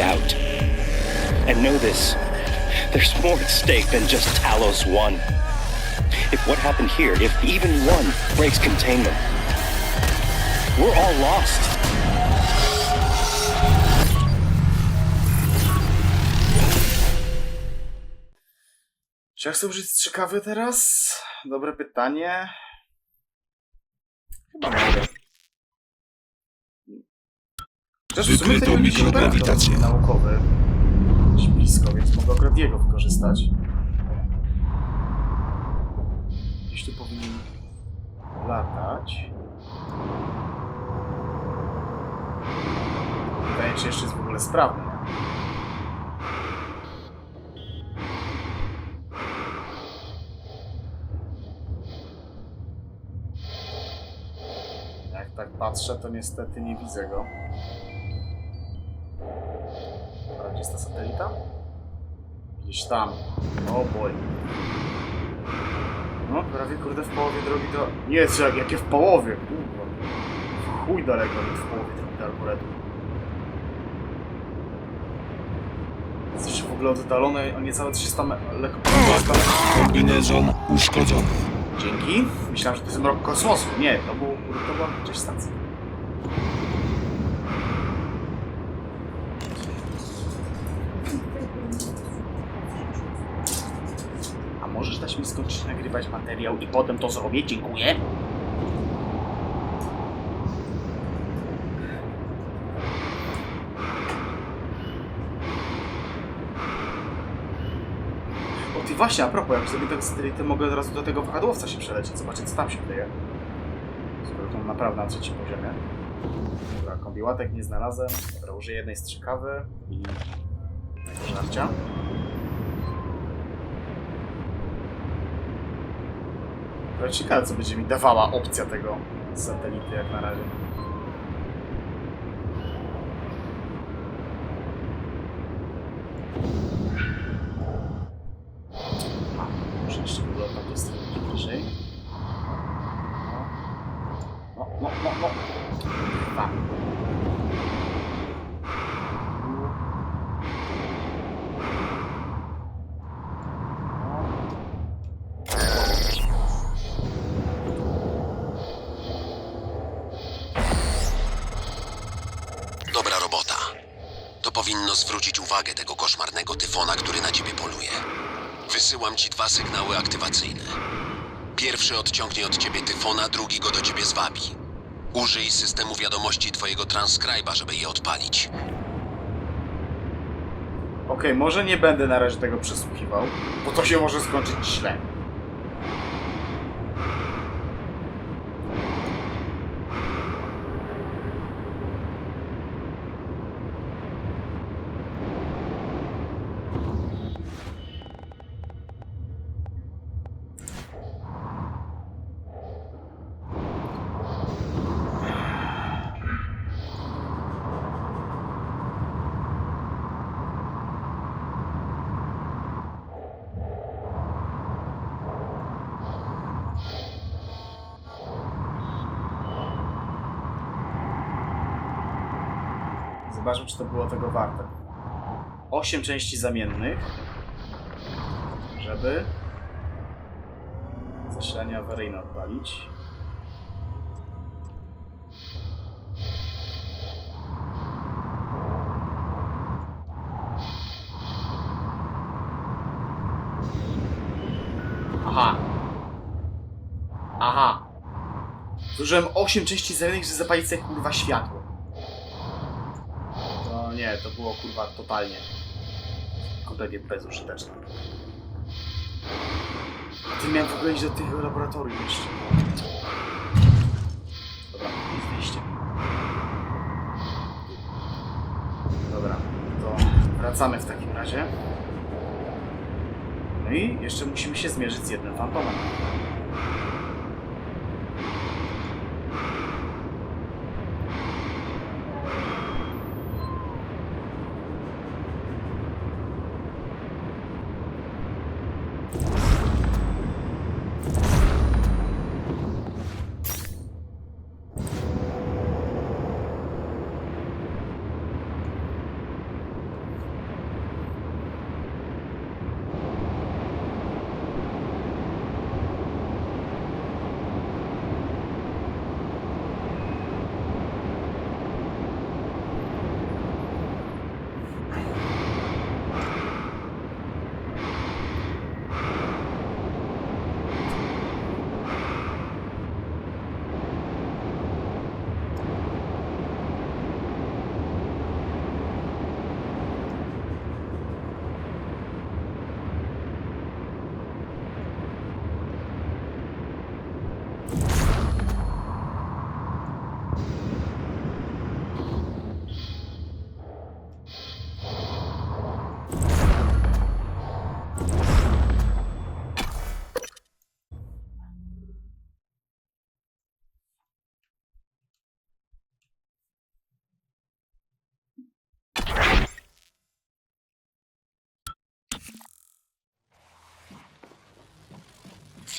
out. And know this there's more at stake than just Talos 1. If what happened here, if even one breaks containment, we're all lost. Czy ja chcę użyć strzykawy teraz? Dobre pytanie. Chyba. Wykryto mikrograwitację. naukowy gdzieś blisko, więc mogę akurat jego wykorzystać. Gdzieś tu powinien latać. Pytanie, czy jeszcze jest w ogóle sprawny. Jak tak patrzę, to niestety nie widzę go. Dobra, gdzie jest ta satelita? Gdzieś tam. O boj. No, prawie kurde w połowie drogi do... Nie, co, jak, jakie w połowie? Kurwa. W Chuj daleko nie w połowie drogi do Arboretu. Jest jeszcze w ogóle oddalone o niecałe 300 metrów. Kombinezon uszkodzony. Dzięki. Myślałem, że to jest mrok kosmosu. Nie, to, był, to była gdzieś stacja. A możesz dać mi skończyć nagrywać materiał i potem to zrobię? Dziękuję. O ty właśnie, a propos, jak sobie tak satelity mogę od razu do tego wahadłowca się przelecieć, zobaczyć co tam się dzieje. Skoro to naprawdę na trzecim poziomie. Dobra, kombiłatek nie znalazłem. Dobra, użyję jednej strzykawy i żarcia. Ciekawe co będzie mi dawała opcja tego satelity jak na razie. A, muszę jeszcze w ogóle tam tej strony bliżej. No, no, no, no. Dwa. Dobra robota. To powinno zwrócić uwagę tego koszmarnego tyfona, który na ciebie poluje. Wysyłam ci dwa sygnały aktywacyjne. Pierwszy odciągnie od ciebie tyfona, drugi go do ciebie zwabi. Użyj systemu wiadomości twojego transkryba, żeby je odpalić. Okej, może nie będę na razie tego przesłuchiwał, bo to się może skończyć źle. Zobaczmy, czy to było tego warte. 8 części zamiennych, żeby zasilanie awaryjne odpalić. Aha. Aha. Zużyłem 8 części zamiennych, żeby zapalić sobie kurwa światło. Nie, to było kurwa totalnie. Kompletnie bezużyteczne. Ty miałem w ogóle iść do tych laboratorium jeszcze. Dobra, jest wyjście. Dobra, to wracamy w takim razie. No i jeszcze musimy się zmierzyć z jednym fantomem.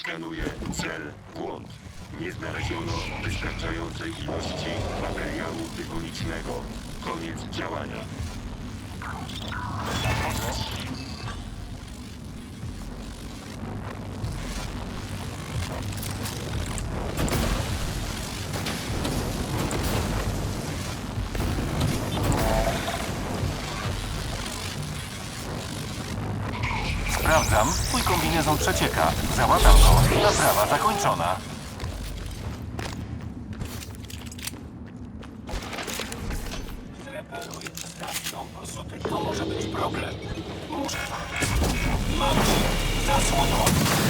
Skanuję cel błąd. Nie znaleziono wystarczającej ilości materiału wykonicznego. Koniec działania. Sprawdzam. Twój kombinezon przecieka. Załatam go. Naprawa zakończona. To może być problem. Muszę. Mam cię. Zasłoną.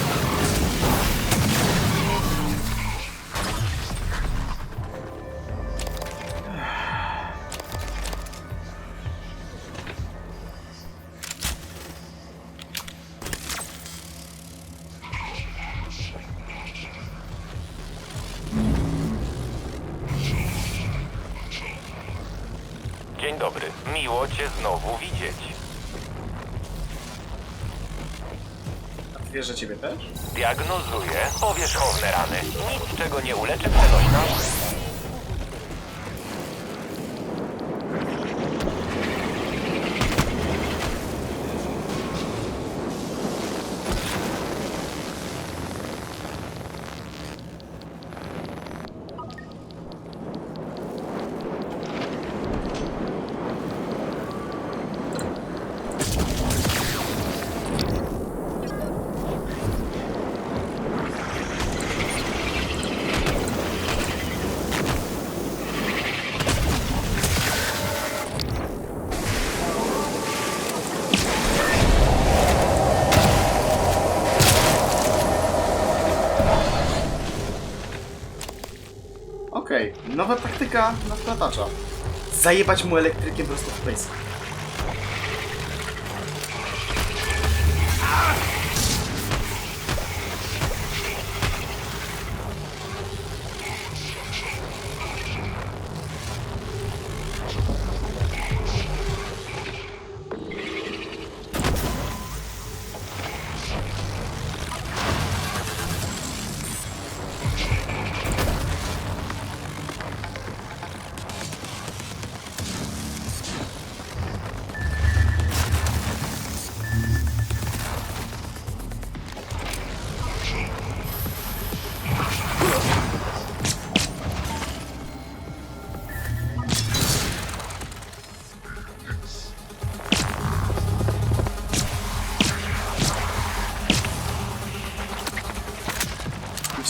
Że ciebie też? Diagnozuję powierzchowne rany. Nic, czego nie uleczy przenośność. Nowa taktyka na wklatacza. Zajebać mu elektrykiem prosto w pysk.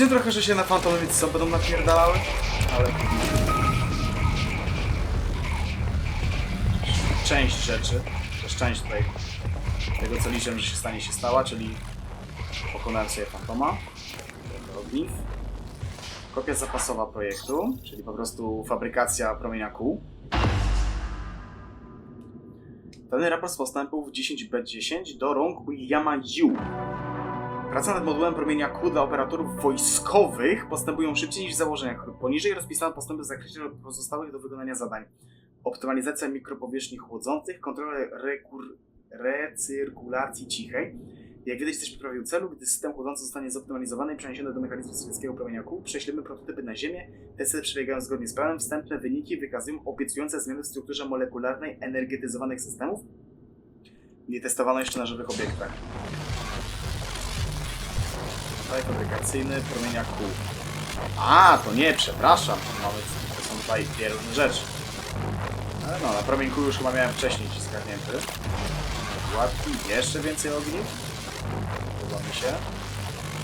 Widzę trochę, że się na Phantomowie co będą napierdalały, ale... Część rzeczy, też część tutaj tego, co liczę, że się stanie, się stała, czyli pokonałem sobie Fantoma, ogniw. Kopia zapasowa projektu, czyli po prostu fabrykacja promienia kół. Ten raport z postępów 10B10 do rąk Williama Yu. Praca nad modułem promienia Q dla operatorów wojskowych postępują szybciej niż w założeniach. Poniżej rozpisano postępy w zakresie pozostałych do wykonania zadań. Optymalizacja mikropowierzchni chłodzących, kontrola rekur... recyrkulacji cichej. Jak widać, też poprawił celu, gdy system chłodzący zostanie zoptymalizowany i przeniesiony do mechanizmu strzeleckiego promienia Q, prześlemy prototypy na Ziemię. Testy przebiegają zgodnie z planem. Wstępne wyniki wykazują obiecujące zmiany w strukturze molekularnej energetyzowanych systemów. Nie testowano jeszcze na żywych obiektach. Tutaj fabrykacyjny promienia kół. A, to nie, przepraszam. Mamy, to są tutaj różne rzeczy. Ale no, na promień kół już chyba miałem wcześniej ci zgarnięty. Łatki, jeszcze więcej ogniw. Podoba mi się.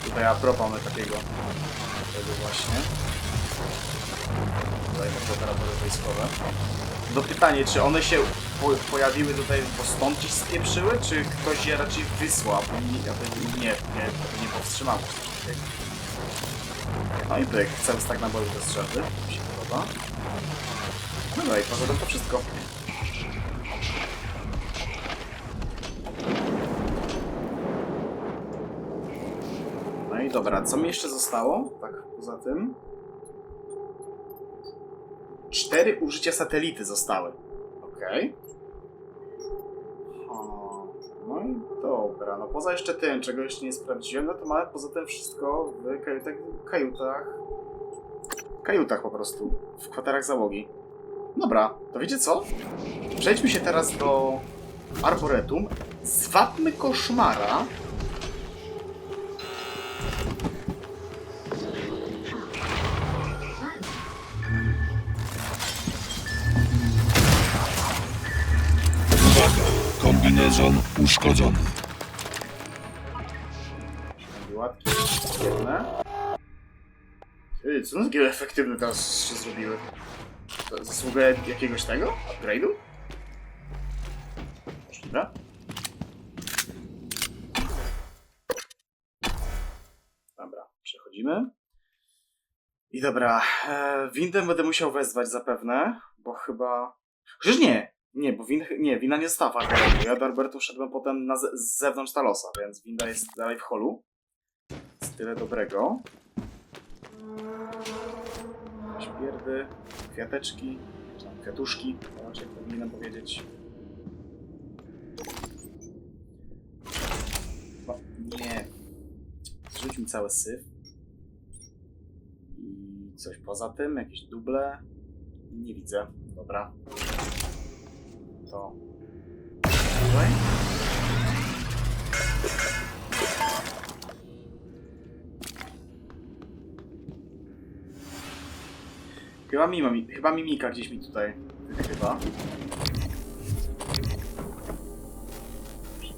Tutaj a propos mamy takiego, tego właśnie. Tutaj takie operatory wojskowe. Do pytanie, czy one się po, pojawiły tutaj, bo stąd gdzieś spieprzyły, czy ktoś je raczej wysłał, nie, aby nie, nie, nie takiego. No i pyk, cały stak nabojów do strzelby, mi się podoba. No i poza tym to wszystko. No i dobra, co mi jeszcze zostało? Tak, poza tym. Cztery użycia satelity zostały. Okej. No i dobra, no poza jeszcze tym, czego jeszcze nie sprawdziłem, no to mamy poza tym wszystko w kajutach, kajutach, kajutach po prostu, w kwaterach załogi. Dobra, to wiecie co? Przejdźmy się teraz do Arboretum, zwabmy koszmara. Kombinezon uszkodzony. Łatki jedne. Ty, co takie efektywne teraz się zrobiły? To Zasługuje jakiegoś tego? Upgrade'u? Możliwe? Dobra, przechodzimy. I dobra, e, będę musiał wezwać zapewne, bo chyba... Chociaż nie! Nie, bo win, nie, wina nie została w. Ja do Arboretu szedłem potem na z zewnątrz Talosa, więc winda jest dalej w holu. Tyle dobrego. Śpierdy, kwiateczki, czy tam kwiatuszki, raczej powinienem powiedzieć. Chyba nie. Zrzuć mi cały syf. I coś poza tym, jakieś duble. Nie widzę. Dobra. To. Tutaj. Chyba, mimo, mi- chyba mimika gdzieś mi tutaj wykrywa. Mi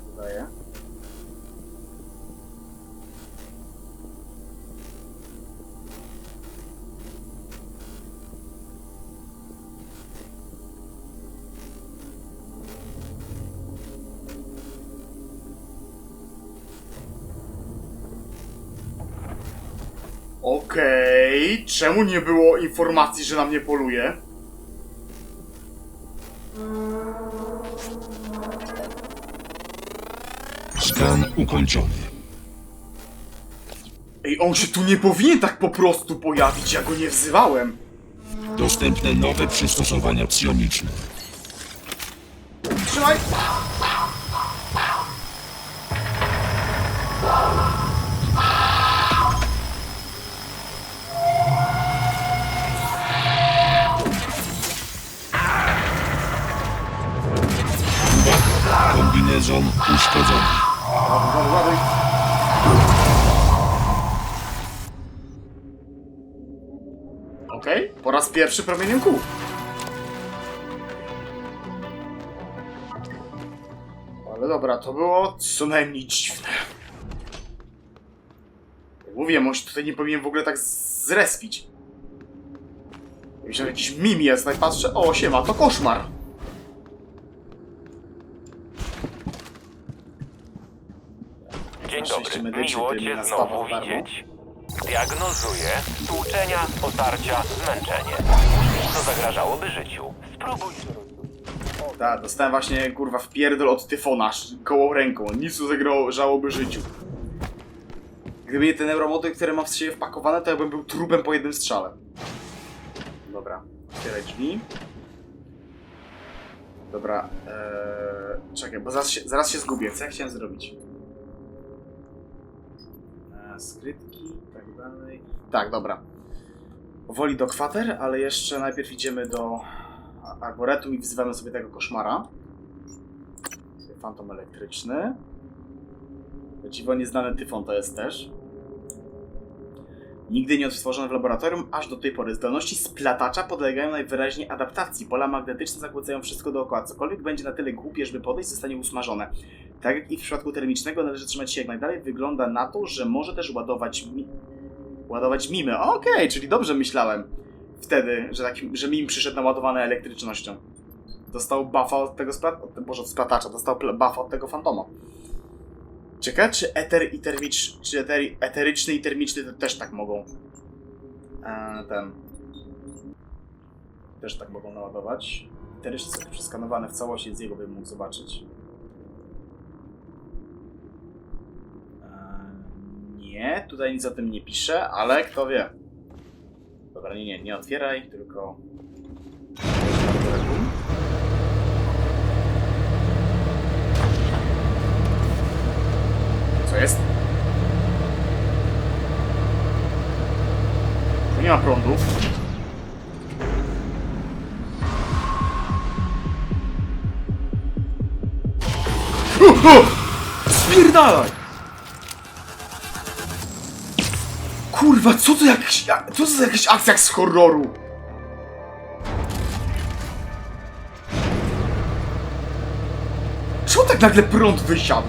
czemu nie było informacji, że na mnie poluje? Skan ukończony. Ej, on się tu nie powinien tak po prostu pojawić, ja go nie wzywałem. Dostępne nowe przystosowania psioniczne. Uszkodzony. Okej, po raz pierwszy promieniem kół. Ale dobra, to było co najmniej dziwne. On się tutaj nie powinien w ogóle tak zrespić. Myślałem, że jakiś mim jest, no i patrzę, o siema, to koszmar. Dobry, medyczny, miło Cię znowu widzieć. Diagnozuję stłuczenia, otarcia, zmęczenie. Co zagrażałoby życiu. Spróbuj. Tak, dostałem właśnie kurwa w pierdol od tyfona koło ręką. Nic nie zagrażałoby życiu. Gdyby nie te neuromoty, które mam w siebie wpakowane, to ja bym był trupem po jednym strzale. Dobra, otwieraj drzwi. Dobra, ee, czekaj, bo zaraz się, zaraz się zgubię. Co ja chciałem zrobić? Skrytki, tak dalej. Tak, dobra. Powoli do kwater, ale jeszcze najpierw idziemy do Arboretum i wzywamy sobie tego koszmara. Fantom elektryczny. Dziwo nieznany tyfon to jest też. Nigdy nie odtworzone w laboratorium, aż do tej pory. Zdolności splatacza podlegają najwyraźniej adaptacji. Pola magnetyczne zakłócają wszystko dookoła. Cokolwiek będzie na tyle głupie, żeby podejść, zostanie usmażone. Tak jak i w przypadku termicznego, należy trzymać się jak najdalej. Wygląda na to, że może też ładować mi... ładować mimy. Okej, czyli dobrze myślałem wtedy, że, taki, że Mim przyszedł naładowany elektrycznością. Dostał buffa od tego splat... Boże, od splatacza, dostał buffa od tego fantoma. Ciekawe, czy eter i termicz... czy eter, eteryczny i termiczny też tak mogą... E, ten... Też tak mogą naładować. Eteryczny sobie przeskanowany w całości, z jego bym mógł zobaczyć. Nie, tutaj nic o tym nie pisze, ale kto wie. Dobra, nie, nie, nie otwieraj, tylko... Co jest? Tu nie ma prądu. Spierdalaj! Kurwa, co to jakaś... jak- Co to za jakaś akcja z horroru? Czemu tak nagle prąd wysiadł?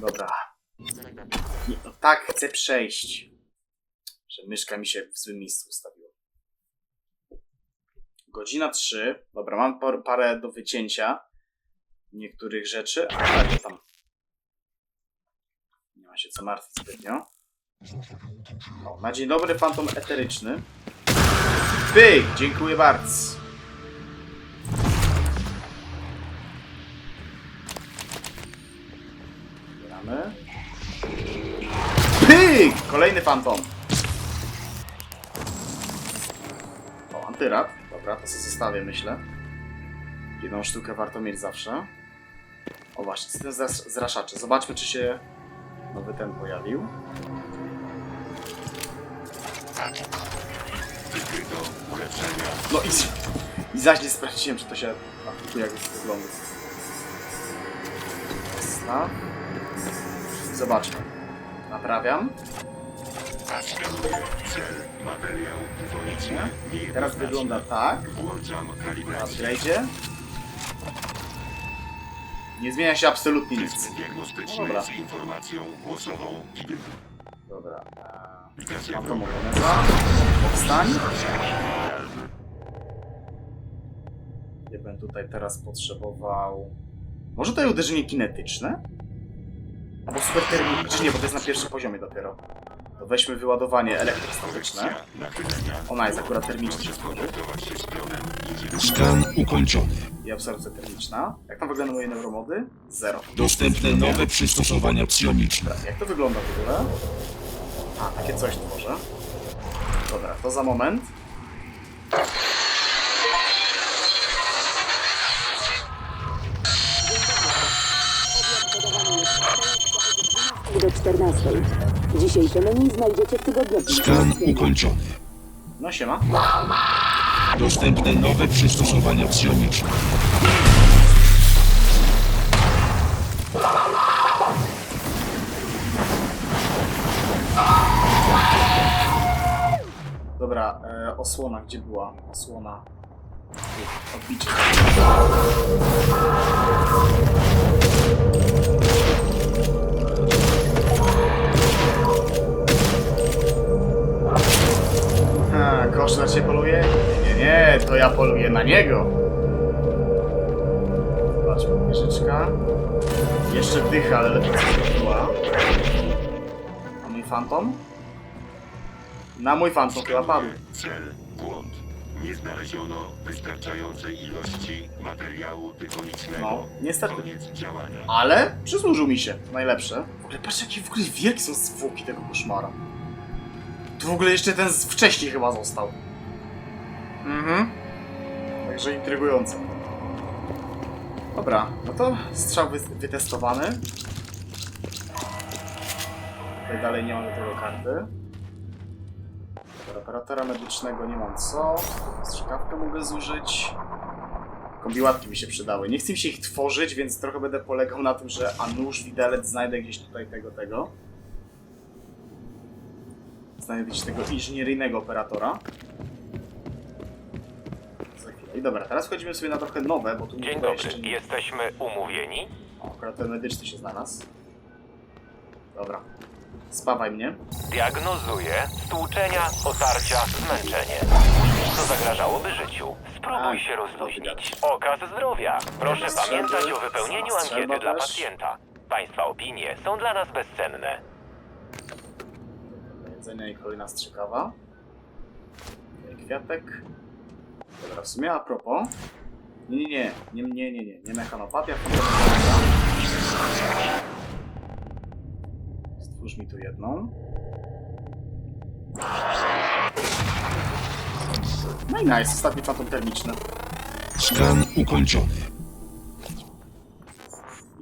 Dobra. Nie, no tak chcę przejść, że myszka mi się w złym miejscu ustawiła. Godzina 3. Dobra, mam par, parę do wycięcia niektórych rzeczy, ale to tam nie ma się co martwić zbytnio. O, na dzień dobry, fantom eteryczny. Pyk! Dziękuję bardzo. Zbieramy. Pyk! Kolejny fantom. O, antyrad. Dobra, to sobie zostawię, myślę. Jedną sztukę warto mieć zawsze. O właśnie, zras- zraszaczy. Zobaczmy, czy się nowy ten pojawił. No i, i zaś nie sprawdziłem, czy to się aplikuje, jak to wygląda. Staw. Zobaczmy. Naprawiam. Teraz wygląda tak. Na upgrade'zie. Nie zmienia się absolutnie nic. Diagnostyczny Dobra. Dobra. eee, Aplikacja Mam to mogoneza. Powstań. Ja bym tutaj teraz potrzebował... Może to jest uderzenie kinetyczne? Albo super termiczne, nie, bo to jest na pierwszym poziomie dopiero. To weźmy wyładowanie elektrostatyczne. Ona jest akurat termiczna. Skan ukończony. I absorpcja termiczna. Jak tam wyglądają moje neuromody? Zero. Dostępne nowe przystosowania psioniczne. Jak to wygląda w ogóle? A, takie coś tworzę. Dobra, to za moment. 14. Dzisiejsze menu znajdziecie w tygodniowym Skan ukończony. No siema. Dostępne nowe przystosowania psioniczne. Dobra, e, osłona, gdzie była? Osłona. Odbicie. A, kosz na ciebie poluje? Nie, nie, to ja poluję na niego. Zobaczmy, wieżyczka. Jeszcze wdycha, ale lepiej była. A mój fantom? Na mój fantom chyba padł. Cel, błąd. Nie znaleziono wystarczającej ilości materiału tyfonicznego. No, niestety. Koniec działania. Ale przysłużył mi się, najlepsze. W ogóle patrz jakie w ogóle wielkie są zwłoki tego koszmara. Tu w ogóle jeszcze ten z wcześniej chyba został. Mhm. Także intrygujące. Dobra, no to strzał wy wytestowany. Tutaj dalej nie mamy tego karty. Operatora medycznego nie mam co. Strzykawkę mogę zużyć. Kombiłatki mi się przydały. Nie chcę mi się ich tworzyć, więc trochę będę polegał na tym, że a nóż, widelec znajdę gdzieś tutaj tego, tego. Znajdę gdzieś tego inżynieryjnego operatora. Za chwilę. I dobra, teraz wchodzimy sobie na trochę nowe, bo tu Dzień chyba dobry, jeszcze nie... jesteśmy umówieni? O, akurat ten medyczny się znalazł. Dobra. Spawaj mnie. Diagnozuję stłuczenia, otarcia, zmęczenie. Co zagrażałoby życiu? Spróbuj Tak, się rozluźnić. Okaz zdrowia. Proszę Strzelby, pamiętać o wypełnieniu strzelba ankiety dla też. pacjenta. Państwa opinie są dla nas bezcenne. Do jedzenia i kolejna strzykawa. Kwiatek. Dobra, w sumie a propos. Nie, nie, nie, nie, nie, nie, nie, nie mechanopatia, fantomopatia. Stwórz mi tu jedną. No i nice, ostatni fantom termiczny. Skan ukończony.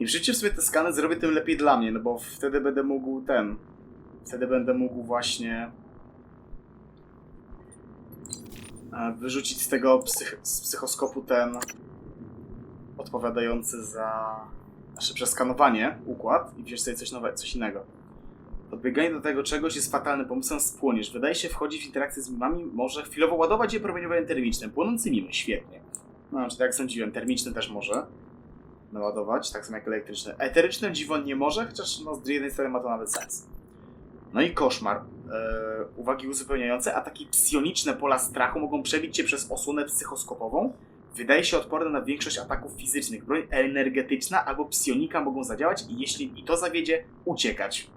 Im szybciej sobie te skany zrobię, tym lepiej dla mnie, no bo wtedy będę mógł ten. Wtedy będę mógł właśnie. e, Wyrzucić z tego psych z psychoskopu ten. odpowiadający za nasze przeskanowanie układ i wziąć sobie coś nowego, coś innego. Podbieganie do tego czegoś jest fatalnym pomysłem, spłoniesz. Wydaje się wchodzić w interakcję z mimami, może chwilowo ładować je promieniowaniem termicznym. Płonący mimy, świetnie. No, czy tak jak sądziłem, termiczny też może naładować, tak samo jak elektryczne. Eteryczne dziwo nie może, chociaż no, z jednej strony ma to nawet sens. No i koszmar. E, uwagi uzupełniające. Ataki psioniczne pola strachu mogą przebić cię przez osłonę psychoskopową. Wydaje się odporne na większość ataków fizycznych. Broń energetyczna albo psionika mogą zadziałać i jeśli i to zawiedzie, uciekać.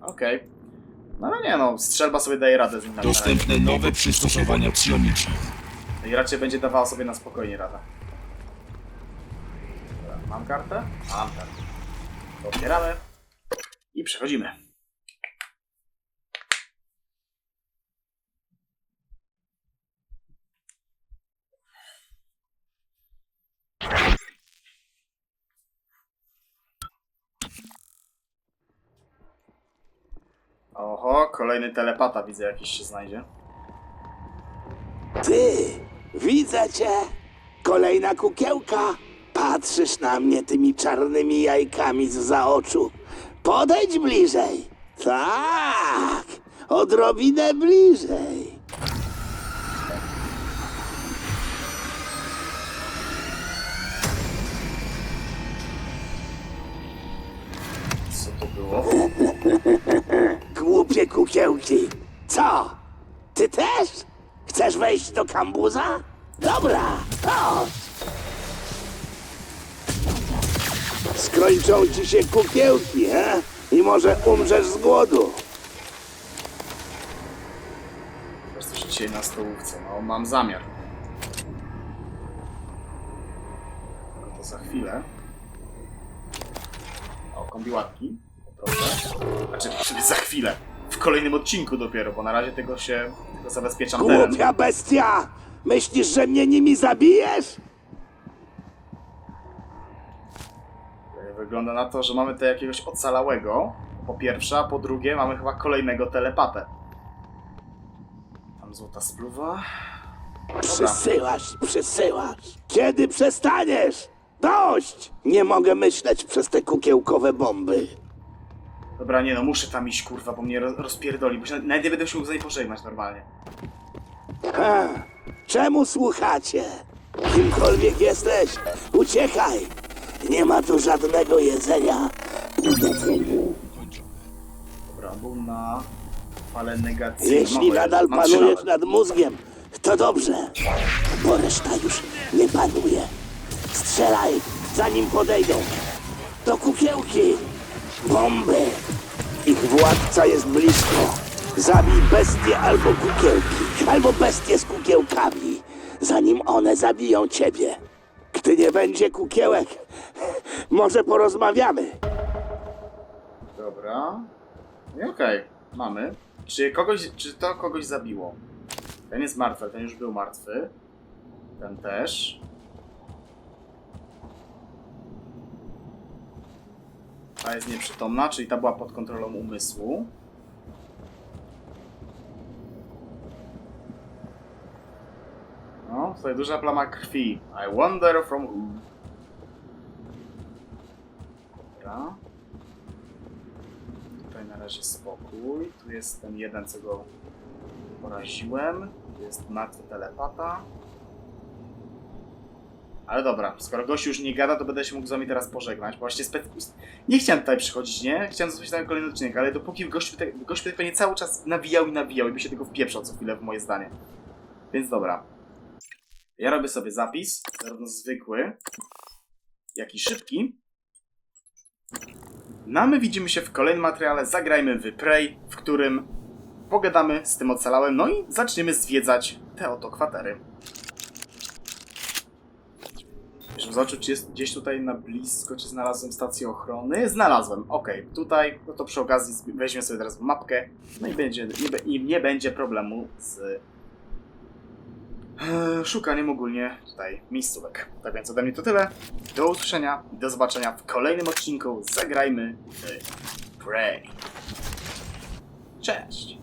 Okej. No ale nie no, strzelba sobie daje radę z nim na razie. Dostępne nowe przystosowania psioniczne. I raczej będzie dawała sobie na spokojnie radę. Dobra, mam kartę? Mam kartę. To Otwieramy i przechodzimy. Kolejny telepata widzę jakiś się znajdzie. Ty, widzę cię. Kolejna kukiełka. Patrzysz na mnie tymi czarnymi jajkami z za oczu. Podejdź bliżej. Tak, odrobinę bliżej. Co to było? Kukiełki. Co? Ty też? Chcesz wejść do kambuza? Dobra, chodź. Skończą ci się kukiełki, he? I może umrzesz z głodu. Wiesz co na stołówce? No, mam zamiar. Tylko to za chwilę. O, kombiłatki. Proszę. Znaczy, za chwilę. W kolejnym odcinku dopiero, bo na razie tego się... Tylko zabezpieczam teren. Głupia bestia! Myślisz, że mnie nimi zabijesz? Wygląda na to, że mamy tutaj jakiegoś ocalałego. Po pierwsze, a po drugie mamy chyba kolejnego telepatę. Tam złota spluwa. Przysyłasz, przysyłasz. Kiedy przestaniesz? Dość! Nie mogę myśleć przez te kukiełkowe bomby. Dobra, nie no, muszę tam iść, kurwa, bo mnie roz- rozpierdoli, bo się nawet nie będę się mógł z niej pożegnać normalnie. Ha, czemu słuchacie? Kimkolwiek jesteś, uciekaj! Nie ma tu żadnego jedzenia. Dobra, na fale negacyjną. Jeśli nadal panujesz nad mózgiem, to dobrze, bo reszta już nie panuje. Strzelaj, zanim podejdą. To kukiełki, bomby. Ich władca jest blisko. Zabij bestie albo kukiełki, albo bestie z kukiełkami, zanim one zabiją ciebie. Gdy nie będzie kukiełek, może porozmawiamy. Dobra. No okej, mamy. Czy kogoś, czy to kogoś zabiło? Ten jest martwy, ten już był martwy. Ten też. Ta jest nieprzytomna, czyli ta była pod kontrolą umysłu. No, tutaj duża plama krwi. I wonder from whom. Dobra. Tutaj na razie spokój. Tu jest ten jeden, co go poraziłem. Tu jest martwy telepata. Ale dobra, skoro gościu już nie gada, to będę się mógł z wami teraz pożegnać. Bo właśnie spe... nie chciałem tutaj przychodzić, nie? Chciałem zostać na kolejny odcinek, ale dopóki te... gościu tutaj pewnie cały czas nawijał i nawijał i by się tego wpieprzał co chwilę w moje zdanie. Więc dobra. Ja robię sobie zapis, zarówno zwykły, jak i szybki. No a my widzimy się w kolejnym materiale Zagrajmy w Prey, w którym pogadamy z tym ocalałem, no i zaczniemy zwiedzać te oto kwatery. Żeby zobaczyć, czy jest gdzieś tutaj na blisko, czy znalazłem stację ochrony. Znalazłem, okej. Tutaj, no to przy okazji weźmiemy sobie teraz mapkę. No i będzie, nie, be- i nie będzie problemu z e, szukaniem ogólnie tutaj miejscówek. Tak więc ode mnie to tyle. Do usłyszenia i do zobaczenia w kolejnym odcinku. Zagrajmy w Prey. Cześć!